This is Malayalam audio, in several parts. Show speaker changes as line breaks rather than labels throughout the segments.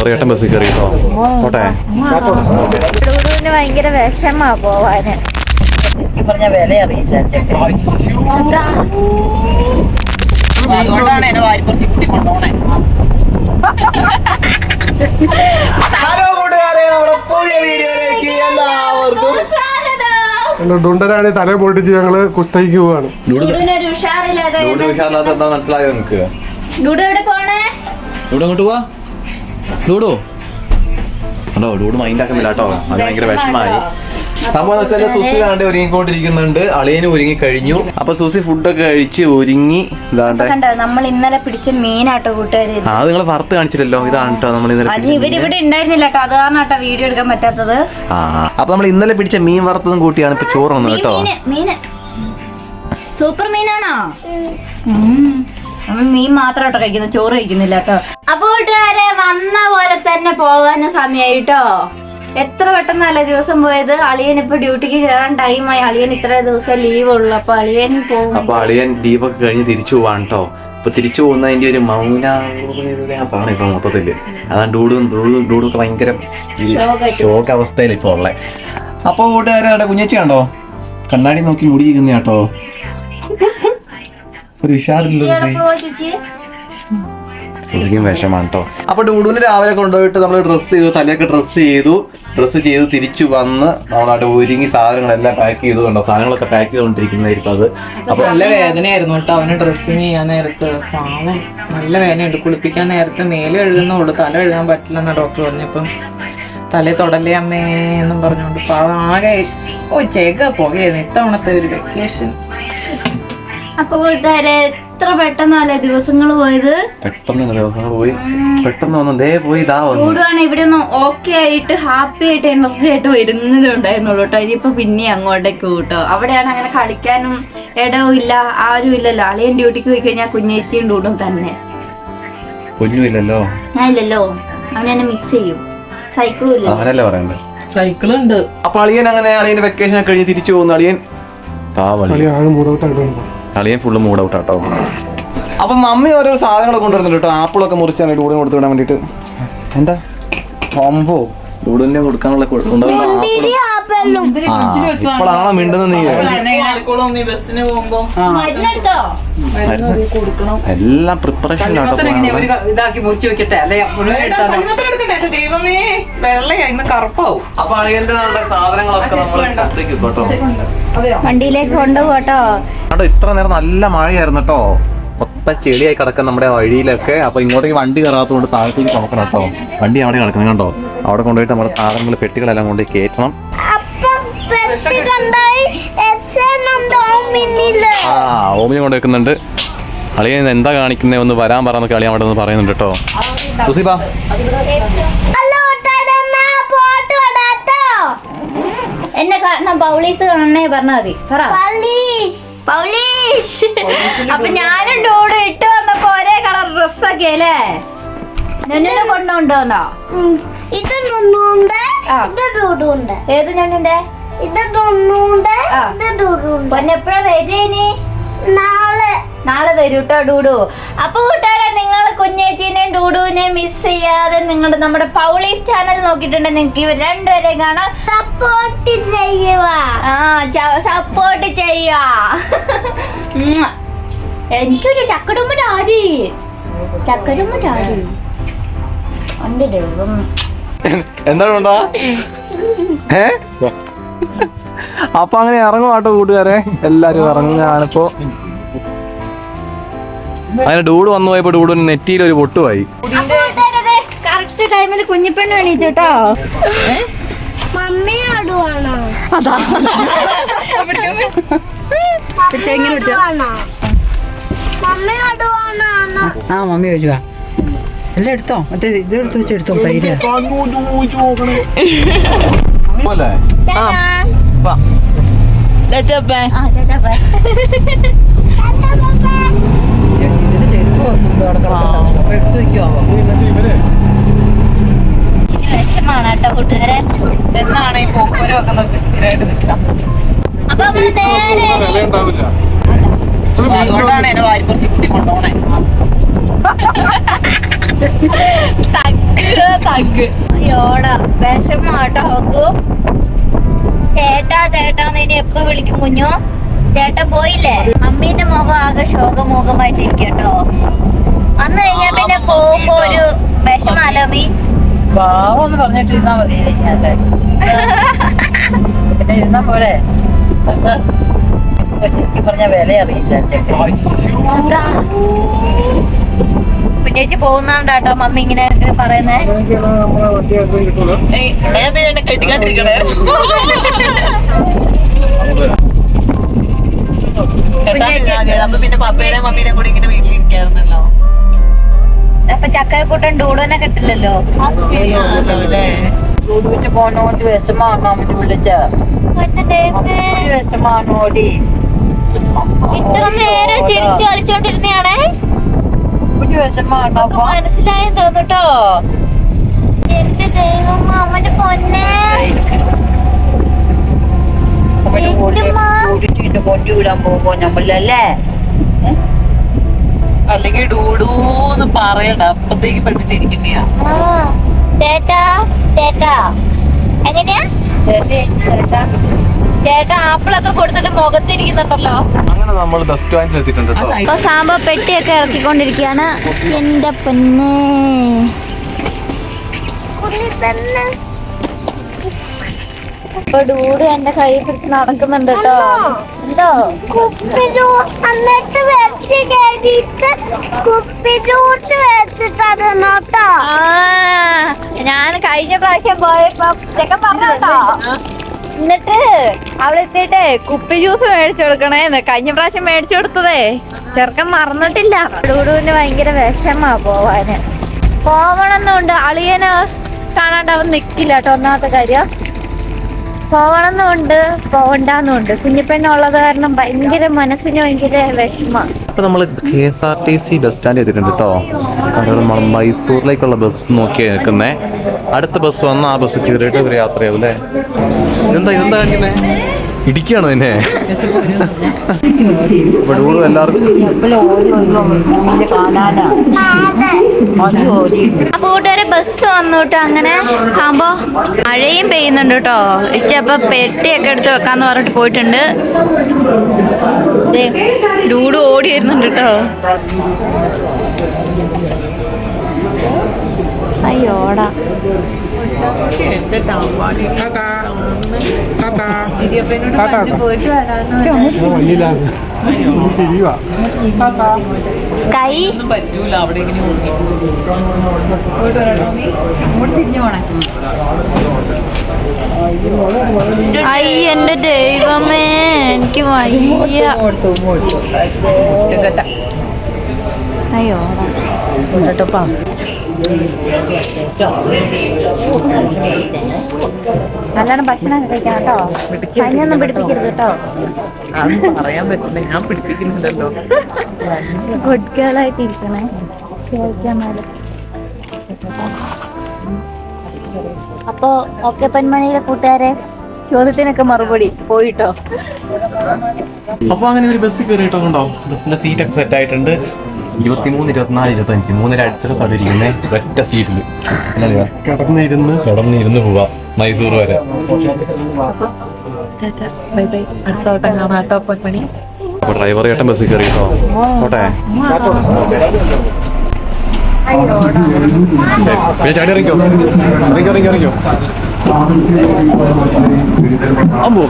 സോറി ഏട്ടൻ ബസ്സിൽ കയറി കേട്ടോ
ഡൂഡുവിന് ഭയങ്കര വിഷമാ പോവാന്.
പറഞ്ഞ വില അറിയില്ല? അതുകൊണ്ടാണ് എന്നെ വാരിപ്പുറത്തി കൂടി കൊണ്ടുപോണേ.
ഹലോ കൂട്ടുകാരെ നമ്മുടെ പുതിയ വീഡിയോയിലേക്ക് എല്ലാവർക്കും
ഡുണ്ടനാണ് തല പൊട്ടിച്ച് ഞങ്ങൾ കുസ്തയ്ക്ക് പോവാണ്.
മനസ്സിലായോ നിങ്ങക്ക്
ഡൂഡു എവിടെ പോണേ?
ഡൂഡ് അങ്ങോട്ട് പോവാ. ഡൂഡു. ഹലോ ഡൂഡ് മൈൻഡ് ആക്കുന്നില്ല കേട്ടോ അത് ഭയങ്കര വിഷമായി സംഭവം എന്ന് വെച്ചാൽ സുസി കാണ്ട് ഒരുങ്ങിക്കൊണ്ടിരിക്കുന്നുണ്ട്. അളിയന് ഒരുങ്ങി കഴിഞ്ഞു. അപ്പൊ സുസി ഫുഡൊക്കെ കഴിച്ച് ഒരുങ്ങി ഇതാണ്ട്.
കണ്ടോ നമ്മൾ ഇന്നലെ പിടിച്ച മീനാട്ടോ കൂട്ടുകാര്.
ആ അത് നിങ്ങൾ വറുത്ത് കാണിച്ചില്ലല്ലോ. ഇതാണ് കേട്ടോ നമ്മൾ ഇന്നലെ.
ഇവരിവിടെ ഉണ്ടായിരുന്നില്ല കേട്ടോ അത് കാരണം കേട്ടോ വീഡിയോ എടുക്കാൻ പറ്റാത്തത്.
ആ അപ്പൊ നമ്മൾ ഇന്നലെ പിടിച്ച മീൻ വറുത്തതും കൂട്ടിയാണ് ഇപ്പൊ ചോറ് വന്നത്
മീൻ
കേട്ടോ
സൂപ്പർ മീനാണോ. നമ്മൾ മീൻ മാത്രം കേട്ടോ കഴിക്കുന്നത് ചോറ് കഴിക്കുന്നില്ല കേട്ടോ. അപ്പൊ കൂട്ടുകാരെ വന്ന പോലെ തന്നെ പോകാനും സമയമായി കേട്ടോ എത്ര പെട്ടെന്നല്ലേ ദിവസം പോയത്? അളിയൻ ഇപ്പൊ ഡ്യൂട്ടിക്ക് കയറാൻ ടൈമായി. അളിയൻ ഇത്ര ദിവസം ലീവ് ഉള്ളു. അപ്പൊ അളിയൻ പോകും.
അപ്പൊ അളിയൻ ലീവ് ഒക്കെ കഴിഞ്ഞ് തിരിച്ചു പോവാണ് കേട്ടോ ഇപ്പൊ തിരിച്ചു പോകുന്നതിന്റെ ഒരു മൗനാണ് ഇപ്പൊ മൊത്തത്തിൽ. അതാണ് ഡൂഡും ഡൂഡും ഡൂഡും ഒക്കെ
ഭയങ്കര
ഷോക്ക് അവസ്ഥയിൽ ഇപ്പൊ ഉള്ളത് അപ്പൊ കൂട്ടുകാരെ കുഞ്ഞച്ചി കണ്ടോ? കണ്ണാടി നോക്കി മുടിയിരിക്കുന്ന കേട്ടോ ഒരു ഉഷാറില്ല വിഷമാണ് കേട്ടോ അപ്പൊ ഡൂഡുവിന് രാവിലെ കൊണ്ടുപോയിട്ട് നമ്മൾ ഡ്രസ്സ് ചെയ്തു തലയൊക്കെ ഡ്രസ്സ് ചെയ്തു. ഡ്രസ്സ് ചെയ്ത് തിരിച്ചു വന്ന് നമ്മളവിടെ ഒരുങ്ങി സാധനങ്ങളെല്ലാം പാക്ക് ചെയ്തു കണ്ടോ? സാധനങ്ങളൊക്കെ പാക്ക് ചെയ്തുകൊണ്ടിരിക്കുന്നതായിരിക്കും അത്. അപ്പൊ
നല്ല വേദനയായിരുന്നു കേട്ടോ അവന് ഡ്രസ്സിങ് ചെയ്യാൻ നേരത്ത്. പാവം. നല്ല വേദനയുണ്ട്. കുളിപ്പിക്കാൻ നേരത്തെ മേലെ എഴുതുന്നുള്ളൂ തല എഴുതാൻ പറ്റില്ലെന്നാ ഡോക്ടർ പറഞ്ഞപ്പം. തലേ തൊടലേ അമ്മേ എന്നും പറഞ്ഞുകൊണ്ട് പാവം ആകെ ഓ ചേക്ക പുകയായിരുന്നു. ഇത്തവണത്തെ ഒരു വെക്കേഷൻ
അപ്പൊ കൂട്ടുകാരെ എത്ര പെട്ടെന്നല്ലേ ദിവസങ്ങൾ പോയത്?
പെട്ടെന്ന് ദിവസങ്ങൾ പോയി? പെട്ടെന്ന് വന്നു. ദേ പോയി ഇതാ
കൂടുവാണ് ഇവിടെ ഒന്ന് ഓക്കെ ആയിട്ട് ഹാപ്പി ആയിട്ട് എനർജി ആയിട്ട് വരുന്നതേ ഉണ്ടായിരുന്നുള്ളൂ കേട്ടോ. ഇനിയിപ്പോ പിന്നെ അങ്ങോട്ടേക്ക് കൂട്ടോ. അവിടെയാണ് അങ്ങനെ കളിക്കാനും ഇടവും ഇല്ല ആരും ഇല്ലല്ലോ. അളിയൻ ഡ്യൂട്ടിക്ക് പോയി കഴിഞ്ഞാൽ കുഞ്ഞേറ്റിയും ഡൂടും തന്നെ.
കുഞ്ഞുമില്ലല്ലോ
ഞാൻ ഇല്ലല്ലോ. അവനെ മിസ് ചെയ്യും. സൈക്കിളും ഇല്ല
അങ്ങനല്ലേ പറയണ്ടേ?
സൈക്കിൾ ഉണ്ട്.
അപ്പൊ അളിയൻ അങ്ങനെ അളിയൻ വെക്കേഷൻ ഒക്കെ കഴിഞ്ഞ് തിരിച്ചു പോകുന്നു. അളിയൻ? താവളി
ആകെ മൂടൗട്ടായിട്ട്
അളിയൻ ഫുള്ള് മൂഡ് ഔട്ട് ആട്ടോ. അപ്പൊ മമ്മി ഓരോ സാധനങ്ങളൊക്കെ കൊണ്ടുവരുന്നുണ്ട് കേട്ടോ. ആപ്പിളൊക്കെ മുറിച്ചാണ് കൂടെ കൊടുത്തു വിടാൻ വേണ്ടിട്ട് എന്താ? പമ്പോ ഡൂഡിന്റെ കൊടുക്കാനുള്ള ഇപ്പോഴാണോ മിണ്ടുന്ന നീ? എല്ലാം
പ്രിപ്പറേഷൻ ഇതാക്കി മുറിച്ചു വെക്കട്ടെ? അല്ലെ? ദൈവമേ വെള്ളയാ ഇന്ന് കറുപ്പാവും.
അപ്പൊ അളിയന്റെ സാധനങ്ങളൊക്കെ നമ്മൾ പുറത്തേക്ക് കേട്ടോ.
അതെയോ?
വണ്ടിയിലേക്ക് കൊണ്ടുപോകട്ടോ.
കേട്ടോ ഇത്ര നേരം നല്ല മഴയായിരുന്നു കേട്ടോ. മൊത്തം ചെളിയായി കിടക്കുന്ന നമ്മുടെ വഴിയിലൊക്കെ അപ്പോൾ ഇങ്ങോട്ടേക്ക് വണ്ടി കയറാത്തതുകൊണ്ട് താഴത്തേക്ക് നോക്കണം കേട്ടോ. വണ്ടി അവിടെ കിടക്കുന്നത് കണ്ടോ? അവിടെ കൊണ്ടുപോയിട്ട് നമ്മുടെ സാധനങ്ങൾ പെട്ടികളെല്ലാം കൊണ്ട് കയറ്റണം. ആ ഓമിനെ കൊണ്ട് വെക്കുന്നുണ്ട്. അളിയൻ എന്താ കാണിക്കുന്നത് ഒന്ന് വരാൻ പറഞ്ഞൊക്കെ അളിയൻ അവിടെ നിന്ന് പറയുന്നുണ്ട് കേട്ടോ. സുസിബാ
എന്നെ കാണാൻ പൗളീസ് കാണണേ പറഞ്ഞാ മതി. പറ. പൗളീസ്. അപ്പൊ ഞാനും ഡോഡ് ഇട്ട് വന്നപ്പോ ഒരേ കളർ ഡ്രസ്സൊക്കെ അല്ലേ? നെന്നിനെ കൊണ്ടുകൊണ്ടുവന്നോ
ഇത് ഡൂഡുണ്ട്.
ഏത് ഞാനിന്റെ
ഇത് നുണ്ണുണ്ട് ഇത് ഡൂഡുണ്ട്.
പൊന്നെപ്പോഴാ വരേനി
നാളെ.
നാളെ വരൂ കേട്ടോ ഡൂഡു. അപ്പൊ കൂട്ടുകാരെ നിങ്ങൾ കുഞ്ഞേച്ചീനെയും ഡൂഡുവിനെയും മിസ് ചെയ്യാതെ നിങ്ങൾ നമ്മുടെ പൗളീസ് ചാനൽ നോക്കിയിട്ടുണ്ടെങ്കിൽ നിങ്ങൾക്ക് ഇവർ രണ്ടുപേരെയും കാണാം.
സപ്പോർട്ട്
സപ്പോർട്ട് ചെയ്യാ. എനിക്കൊരു ചക്കടുമ്പ രാജി ചക്കടുമ്പ രാജി എന്റെ ദൈവം.
എന്താണ് ഉണ്ടാ ഏ? അപ്പൊ അങ്ങനെ ഇറങ്ങും ആട്ടോ കൂട്ടുകാരെ. എല്ലാരും ഇറങ്ങുകയാണിപ്പോ. അങ്ങനെ ഡൂഡ് വന്നു പോയപ്പോ ഡൂഡിന് നെറ്റിയിൽ ഒരു പൊട്ടുമായി
കറക്റ്റ് ടൈമിൽ കുഞ്ഞിപ്പെണ്ണ് എണീച്ചു കേട്ടോ.
മമ്മി അടുവാണോ അടുവാണോ മമ്മി അടുവാണോ
ആ മമ്മി ചോദിച്ചു എല്ലാം എടുത്തോ? മറ്റേ ഇത് എടുത്ത് വെച്ച് എടുത്തോ തൈര്. ഇതിന്റെ ചെരുപ്പ്. എടുത്ത് വെക്കുവോ.
വിഷമാണ് കേട്ടോ കൂട്ടുകാരെ.
എന്നാണ് ഈ പോക്കുവരെ വെക്കുന്ന സ്ഥിരമായിട്ട് നിൽക്കാം
അപ്പൊ നമ്മൾ നേരെ
അതുകൊണ്ടാണ് എന്നെ വാരിപ്പുറത്തി കൂടി കൊണ്ടുപോണേ.
തഗ് അയ്യോടാ വിഷമാട്ടോ നോക്കൂ. ചേട്ടാ ചേട്ടാന്ന് ഇനി എപ്പോ വിളിക്കും കുഞ്ഞു? ചേട്ടൻ പോയില്ലേ? അമ്മീന്റെ മുഖം ആകെ ശോകമുഖമായിട്ടിരിക്കും കേട്ടോ വന്നു കഴിഞ്ഞാ പിന്നെ പോകുമ്പോ ഒരു വിഷമാലോ മീ
പാവം എന്ന് പറഞ്ഞിട്ടിരുന്നാ മതി. അല്ലേ പിന്നെ ഇരുന്നാ പോരെ. അത് ശരിക്കും പറഞ്ഞ വില അറിയില്ല
ചേച്ചി പോകുന്നാണ്ടാട്ടോ മമ്മി ഇങ്ങനെ പറയുന്നേ.
കെട്ടിക്കാണ്ടിരിക്കണേ? പിന്നെ പപ്പയുടെ മമ്മിയുടെ കൂടെ ഇങ്ങനെ വീട്ടിലിരിക്കാറുണ്ടല്ലോ
അപ്പൊ ചക്കരക്കൂട്ടൻ ഡൂഡോനെ കിട്ടില്ലല്ലോ.
ഡൂഡുവിന് പോണോണ്ട് വിഷമാണോ അമ്മ വിളിച്ച. വിഷമാണോടി
ഇത്ര നേരം ചിരിച്ചു കളിച്ചോണ്ടിരുന്നയാണേ.
കുഞ്ഞു വിഷമാണോ
നമുക്ക് മനസ്സിലായെന്ന് തോന്നുട്ടോ. എന്റെ ദൈവം അവന്റെ പൊന്നെ.
കൊണ്ടുവിടാൻ പോകുമ്പോ നമ്മളല്ലേ അല്ലെങ്കിൽ ഡൂഡൂന്ന് പറയണ്ട. അപ്പത്തേക്ക് പെണ്ണ് ചിരിക്കുന്നയാ.
ചേട്ടാ ചേട്ടാ. എങ്ങനെയാ? ചേട്ടാ. ആപ്പിളൊക്കെ കൊടുത്തിട്ട് മുഖത്തിരിക്കുന്നുണ്ടല്ലോ.
അങ്ങനെ നമ്മൾ ബസ് സ്റ്റാൻഡിൽ എത്തിയിട്ടുണ്ട്
അപ്പൊ സാമ്പ പെട്ടിയൊക്കെ ഇറക്കിക്കൊണ്ടിരിക്കുകയാണ്. എന്റെ പൊന്നെ. ഇപ്പൊ ഡൂഡ് എന്റെ കൈ പിടിച്ച് നടക്കുന്നുണ്ട് കേട്ടോ. എന്തോ ഞാൻ കഴിഞ്ഞ പ്രാവശ്യം പോയപ്പോ ചെക്കൻ പറഞ്ഞോ എന്നിട്ട് അവിടെ എത്തിയിട്ടേ കുപ്പി ജ്യൂസ് മേടിച്ചു കൊടുക്കണേന്ന് കഴിഞ്ഞ പ്രാവശ്യം മേടിച്ചു കൊടുത്തതേ. ചെറുക്കൻ മറന്നിട്ടില്ല. ഡൂഡുവിന് ഭയങ്കര വിഷമാ പോവാന്. പോവണമെന്നുണ്ട് അളിയനെ കാണാണ്ട് അവൻ നിക്കില്ല കേട്ടോ ഒന്നാമത്തെ കാര്യം. പോവണമെന്നുണ്ട് പോവണ്ടെന്നുണ്ട് കുഞ്ഞിപ്പെണ്ണുള്ളത് കാരണം ഭയങ്കര മനസ്സിന് ഭയങ്കര വിഷമ.
അപ്പൊ നമ്മൾ K S R T C bus stand എത്തിയിട്ടുണ്ട് കേട്ടോ നമ്മൾ മൈസൂരിലേക്കുള്ള ബസ് നോക്കി നിൽക്കുന്നേ. അടുത്ത ബസ് വന്ന് ആ ബസ് കയറിയിട്ട് ഒരു യാത്രയാവും അല്ലേ? എന്താ ഇതെന്താ കാണിക്കുന്നേ? ഇടിക്കുകയാണോ എന്നെ ഇവിടെ എല്ലാവർക്കും
അപ്പൊ കൂട്ടുകാരെ ബസ് വന്നു കേട്ടോ. അങ്ങനെ സംഭവം മഴയും പെയ്യുന്നുണ്ട് കേട്ടോ. ഇച്ചപ്പൊ പെട്ടിയൊക്കെ എടുത്ത് വെക്കാന്ന് പറഞ്ഞിട്ട് പോയിട്ടുണ്ട്. ദേ, ഡൂഡ് ഓടി വരുന്നുണ്ട് കേട്ടോ. അയ്യോടാ. സ്കൈ.
പറ്റൂല അവിടെ
അയ്യ എന്റെ ദൈവമേ എനിക്ക് വയ്യ. അയ്യോടാ.
കേട്ടോപ്പാ
നല്ലോണം ഭക്ഷണം കഴിക്കണം കേട്ടോ. പനിയൊന്നും പിടിപ്പിക്കരുത് കേട്ടോ.
അതൊന്നും പറയാൻ പറ്റില്ല. ഞാൻ പിടിപ്പിക്കുന്നില്ലല്ലോ.
ഗുഡ് ഗേൾ ആയിട്ട് ഇരിക്കണേ അപ്പോ ഓക്കെ പെൺമണിയിലെ കൂട്ടുകാരെ ചോദ്യത്തിനൊക്കെ മറുപടി. പോയിട്ടോ.
അപ്പൊ അങ്ങനെ ഒരു ബസ് കയറിയിട്ടോ കണ്ടോ ബസ്സിന്റെ സീറ്റ് ഒക്കെ സെറ്റ് ആയിട്ടുണ്ട്. ഇരുപത്തിമൂന്ന് ഇരുപത്തിനാല് ഇരുപത്തഞ്ച് മൂന്നര അടിച്ചത് തടിയിരിക്കുന്നേ ഒറ്റ സീറ്റിൽ
കിടന്നിരുന്ന്
കിടന്നിരുന്ന് പോവാം മൈസൂർ വരെ. അപ്പൊ ഡ്രൈവർ ചേട്ടൻ ബസ്സിൽ കയറി കേട്ടോ ഓട്ടെ പിന്നെ ചാടി ഇറങ്ങിക്കോ. ഇറങ്ങിക്കോ ഇറങ്ങിക്കോ ഇറങ്ങിക്കോ. അമ്പോ.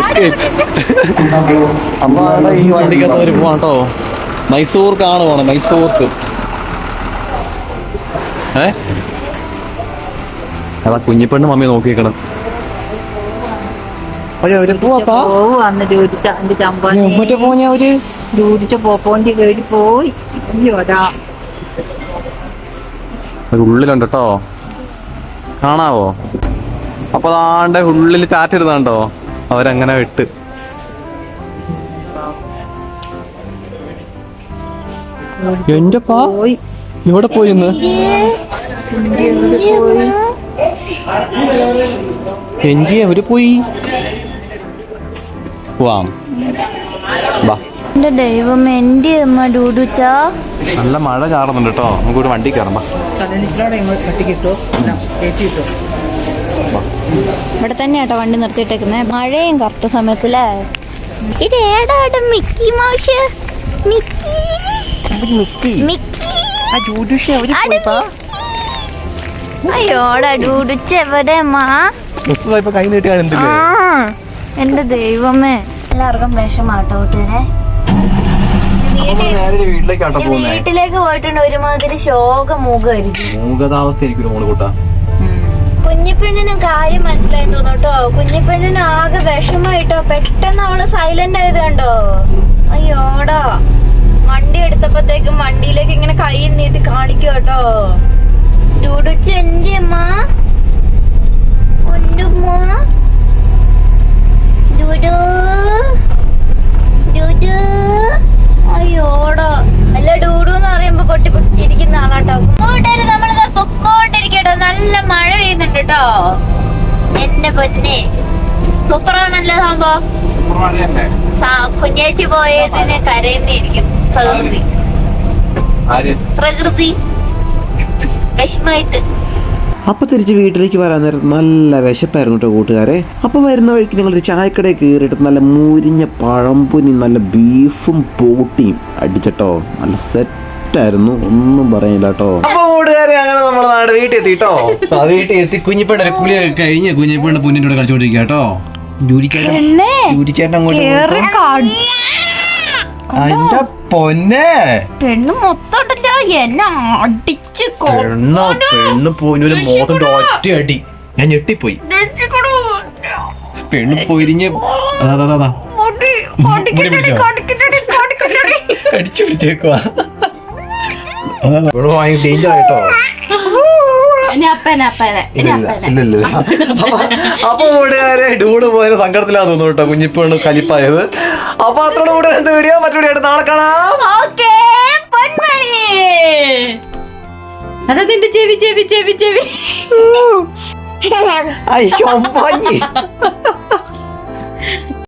Escape. അപ്പൊ അവിടെ ഈ വണ്ടിക്കകത്ത് വരുമ്പോ കേട്ടോ. മൈസൂർക്കാണ് കാണുവാണ് മൈസൂർക്ക്. ഏ? അതാ കുഞ്ഞിപ്പെണ്ണ് മമ്മി ഒരു ഉള്ളിലുണ്ട് കേട്ടോ കാണാവോ? അപ്പൊ ഉള്ളിൽ ഉള്ളിൽ ചാറ്റിരുന്നാണ്ടോ അവരങ്ങനെ വിട്ട്. എന്റെ പാ. എവിടെ പോയി ഇന്ന്? എഞ്ചി എവിടെ പോയി? പോവാം വാ.
എന്റെ ദൈവം എന്റെ അമ്മ ഡൂഡുച്ച.
നല്ല മഴ ചാറുന്നുണ്ട് കേട്ടോ. നമുക്ക് ഒരു വണ്ടി
കയറണം
ഇവിടെ തന്നെയാട്ടോ വണ്ടി നിർത്തിയിട്ടേക്കുന്നത് മഴയും കറക്റ്റ് സമയത്തില്ലേ? ഇത് ഏടാ മിക്കി മാഷ്? Mickey Mickey Mickey. അയ്യോടാ ഡൂഡുച്ച എവിടെ മാ
കൈ നീട്ടി
ആ
എന്തില്ലേ
എന്റെ ദൈവമേ. എല്ലാവർക്കും വിഷമാട്ടോ കൂട്ടുകാരെ വീട്ടിലേക്ക് പോയിട്ടുണ്ട്. ഒരുമാതിരി
മോൾ കൂട്ടാ.
കുഞ്ഞിപ്പെണ്ണിന് കാര്യം മനസ്സിലായി തോന്നുട്ടോ. കുഞ്ഞിപ്പെണ്ണിന് ആകെ വിഷമായിട്ടോ. പെട്ടെന്ന് അവൾ സൈലന്റ് ആയത് കണ്ടോ? അയ്യോടാ. വണ്ടി എടുത്തപ്പോഴത്തേക്കും വണ്ടിയിലേക്ക് ഇങ്ങനെ കൈ നീട്ടി കാണിക്കും കേട്ടോ. ഡുടുച്ച് എന്റെ അമ്മ. ഒന്നുമ്മ ഡുഡു ഡുഡു അയ്യോടാ. അല്ല ഡൂഡു എന്ന് പറയുമ്പോ പൊട്ടി പൊട്ടിയിരിക്കുന്ന ആളാട്ടോ. കൂട്ടുകാര് നമ്മളിത് പൊക്കോണ്ടിരിക്കട്ടോ. നല്ല മഴ പെയ്യുന്നുണ്ട് കേട്ടോ. എന്റെ പൊന്നെ. സൂപ്പറാണല്ലോ സംഭവം. കുഞ്ഞേച്ചി പോയതിന് കരയുന്നിരിക്കും പ്രകൃതി. പ്രകൃതി. വിഷമായിട്ട്.
അപ്പോൾ തിരിച്ച് വീട്ടിലേക്ക് വരാൻ നേരത്ത് നല്ല വിശപ്പായിരുന്നു കേട്ടോ കൂട്ടുകാരെ. അപ്പോൾ വരുന്ന വഴിക്ക് ഞങ്ങൾ ചായക്കട ചായക്കടയിൽ കയറിയിട്ട് നല്ല മുരിഞ്ഞ പഴംപുനി നല്ല ബീഫും പോട്ടിയും അടിച്ചട്ടോ. നല്ല സെറ്റായിരുന്നു. ഒന്നും പറയില്ല കേട്ടോ
അപ്പൊ കൂട്ടുകാരെ അങ്ങനെ നമ്മുടെ നാട് വീട്ടിൽ എത്തി കേട്ടോ ആ വീട്ടിൽ എത്തി. കുഞ്ഞിപ്പേണ്ട കുളി കഴിഞ്ഞ് കുഞ്ഞിപ്പേണ്ട പുന്നിന്റെ കൂടെ കളിച്ചോണ്ടിരിക്കുക കേട്ടോ ജൂരിച്ചേട്ടൻ ജൂരിച്ചേട്ടൻ അങ്ങോട്ട് അതിന്റെ പൊന്നെ.
പെണ്ണ് മൊത്തം ഉണ്ടല്ലോ എന്നെ അടിച്ച്
പെണ്ണ പെണ്ണ് പോയിന് മോത്തിന്റെ ഒറ്റ അടി. ഞാൻ ഞെട്ടിപ്പോയി. പെണ്ണ് പോയിരിഞ്ഞ് അതാ അടിച്ചു പിടിച്ചേക്കുവാ. ഡേഞ്ചർ ആയിട്ടോ? അപ്പൊ കൂട്ടുകാരെ ഡൂഡ് പോയ സങ്കടത്തിലാന്ന് തോന്നുന്നു കേട്ടോ കുഞ്ഞിപ്പെണ്ണ് കലിപ്പായത്. അപ്പൊ അത്ര കൂടെ എന്ത് വീഡിയോ മറ്റൊരു ആയിട്ട് നാളെ കാണാം.
ഓക്കേ പൊന്മണി. അതാ നിന്റെ ചെവി ചെവി ചെവി ചെവി.
അയ്യോ അമ്പാഞ്ഞി